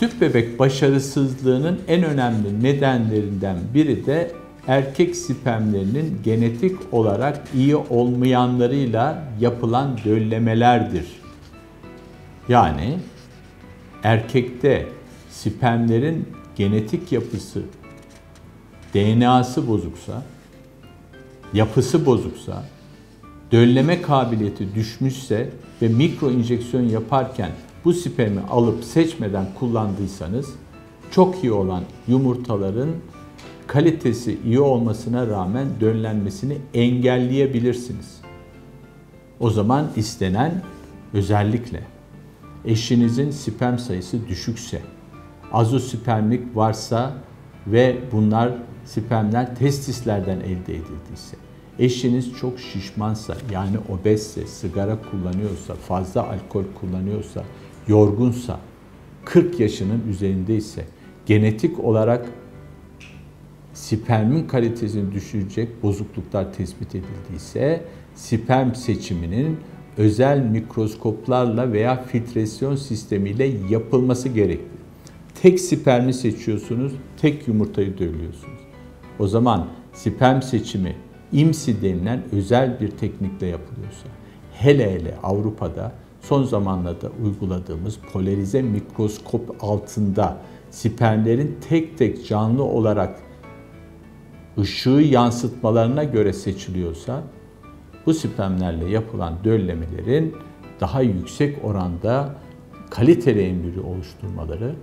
Tüp bebek başarısızlığının en önemli nedenlerinden biri de erkek spermlerinin genetik olarak iyi olmayanlarıyla yapılan döllemelerdir. Yani erkekte spermlerin genetik yapısı, DNA'sı bozuksa, yapısı bozuksa, dölleme kabiliyeti düşmüşse ve mikro enjeksiyon yaparken bu spermi alıp seçmeden kullandıysanız çok iyi olan yumurtaların kalitesi iyi olmasına rağmen döllenmesini engelleyebilirsiniz. O zaman istenen özellikle eşinizin sperm sayısı düşükse, azospermik varsa ve bunlar spermler testislerden elde edildiyse, eşiniz çok şişmansa yani obezse, sigara kullanıyorsa, fazla alkol kullanıyorsa, yorgunsa, 40 yaşının üzerindeyse, genetik olarak spermin kalitesini düşürecek bozukluklar tespit edildiyse, sperm seçiminin özel mikroskoplarla veya filtrasyon sistemiyle yapılması gerekli. Tek spermi seçiyorsunuz, tek yumurtayı dövüyorsunuz. O zaman sperm seçimi IMSI denilen özel bir teknikle yapılıyorsa, hele hele Avrupa'da son zamanlarda uyguladığımız polarize mikroskop altında spermlerin tek tek canlı olarak ışığı yansıtmalarına göre seçiliyorsa bu spermlerle yapılan döllemelerin daha yüksek oranda kaliteli embriyo oluşturmaları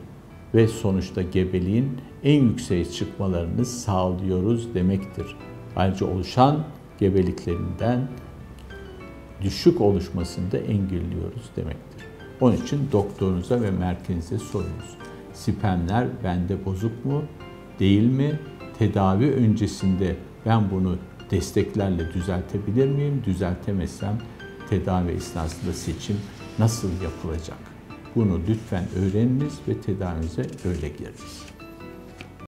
ve sonuçta gebeliğin en yükseğe çıkmalarını sağlıyoruz demektir. Ayrıca oluşan gebeliklerinden düşük oluşmasını da engelliyoruz demektir. Onun için doktorunuza ve merkezinize sorunuz. Spermler bende bozuk mu, değil mi? Tedavi öncesinde ben bunu desteklerle düzeltebilir miyim? Düzeltemezsem tedavi esnasında seçim nasıl yapılacak? Bunu lütfen öğreniniz ve tedavinize öyle giriniz.